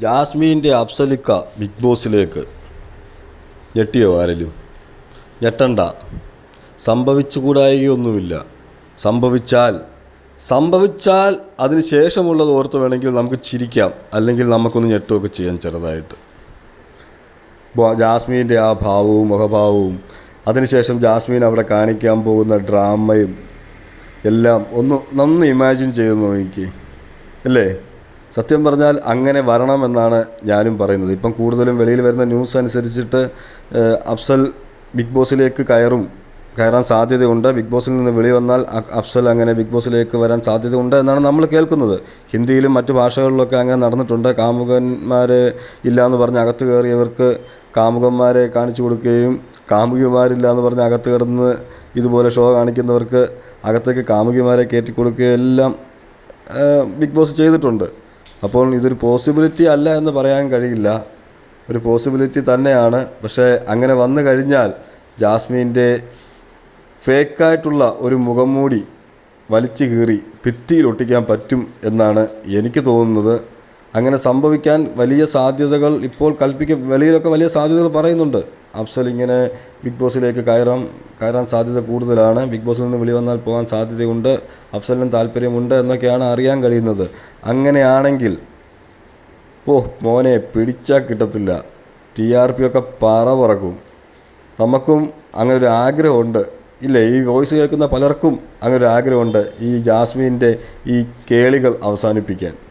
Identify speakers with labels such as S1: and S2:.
S1: ജാസ്മിന്റെ അഫ്സലിക്ക ബിഗ് ബോസിലേക്ക് ഞെട്ടിയോ ആരെങ്കിലും? ഞെട്ടണ്ട. സംഭവിച്ചുകൂടായികയൊന്നുമില്ല. സംഭവിച്ചാൽ. സംഭവിച്ചാൽ അതിന് ശേഷമുള്ളത് ഓർത്ത് വേണമെങ്കിൽ നമുക്ക് ചിരിക്കാം. അല്ലെങ്കിൽ നമുക്കൊന്ന് ഞെട്ടുകയൊക്കെ ചെയ്യാം ചെറുതായിട്ട്. ജാസ്മിന്റെ ആ ഭാവവും മുഖഭാവവും. അതിനുശേഷം ജാസ്മീൻ അവിടെ കാണിക്കാൻ പോകുന്ന ഡ്രാമയും എല്ലാം ഒന്ന് നന്ന് ഇമാജിൻ ചെയ്ത് നോക്കി അല്ലേ? സത്യം പറഞ്ഞാൽ അങ്ങനെ വരണമെന്നാണ് ഞാനും പറയുന്നത്. ഇപ്പം കൂടുതലും വെളിയിൽ വരുന്ന ന്യൂസ് അനുസരിച്ചിട്ട് അഫ്സൽ ബിഗ് ബോസിലേക്ക് കയറും കയറാൻ സാധ്യതയുണ്ട്. ബിഗ് ബോസിൽ നിന്ന് വെളി വന്നാൽ അഫ്സൽ അങ്ങനെ ബിഗ് ബോസിലേക്ക് വരാൻ സാധ്യതയുണ്ട് എന്നാണ് നമ്മൾ കേൾക്കുന്നത്. ഹിന്ദിയിലും മറ്റു ഭാഷകളിലൊക്കെ അങ്ങനെ നടന്നിട്ടുണ്ട്. കാമുകന്മാർ ഇല്ല എന്ന് പറഞ്ഞ് അകത്ത് കയറിയവർക്ക് കാമുകന്മാരെ കാണിച്ചു കൊടുക്കുകയും കാമുകിമാരില്ല എന്ന് പറഞ്ഞ് അകത്ത് കിടന്ന് ഇതുപോലെ ഷോ കാണിക്കുന്നവർക്ക് അകത്തേക്ക് കാമുകിമാരെ കയറ്റി കൊടുക്കുകയും എല്ലാം ബിഗ് ബോസ് ചെയ്തിട്ടുണ്ട്. അപ്പോൾ ഇതൊരു പോസിബിലിറ്റി അല്ല എന്ന് പറയാൻ കഴിയില്ല. ഒരു പോസിബിലിറ്റി തന്നെയാണ്. പക്ഷേ അങ്ങനെ വന്നു കഴിഞ്ഞാൽ ജാസ്മിന്റെ ഫേക്കായിട്ടുള്ള ഒരു മുഖം മൂടി വലിച്ചു കീറി ഭിത്തിയിൽ ഒട്ടിക്കാൻ പറ്റും എന്നാണ് എനിക്ക് തോന്നുന്നത്. അങ്ങനെ സംഭവിക്കാൻ വലിയ സാധ്യതകൾ ഇപ്പോൾ കൽപ്പിക്ക വെളിയിലൊക്കെ വലിയ സാധ്യതകൾ പറയുന്നുണ്ട്. അഫ്സൽ ഇങ്ങനെ ബിഗ് ബോസിലേക്ക് കയറാൻ കയറാൻ സാധ്യത കൂടുതലാണ്. ബിഗ് ബോസിൽ നിന്ന് വിളി വന്നാൽ പോകാൻ സാധ്യതയുണ്ട്. അഫ്സലിനും താല്പര്യമുണ്ട് എന്നൊക്കെയാണ് അറിയാൻ കഴിയുന്നത്. അങ്ങനെയാണെങ്കിൽ ഓ മോനെ പിടിച്ചാൽ കിട്ടത്തില്ല. ടി ആർ പി ഒക്കെ പറ പറക്കും. നമുക്കും അങ്ങനെ ഒരു ആഗ്രഹമുണ്ട്. ഇല്ല ഈ വോയിസ് കേൾക്കുന്ന പലർക്കും അങ്ങനെ ഒരു ആഗ്രഹമുണ്ട് ഈ ജാസ്മിന്റെ ഈ കേളികൾ അവസാനിപ്പിക്കാൻ.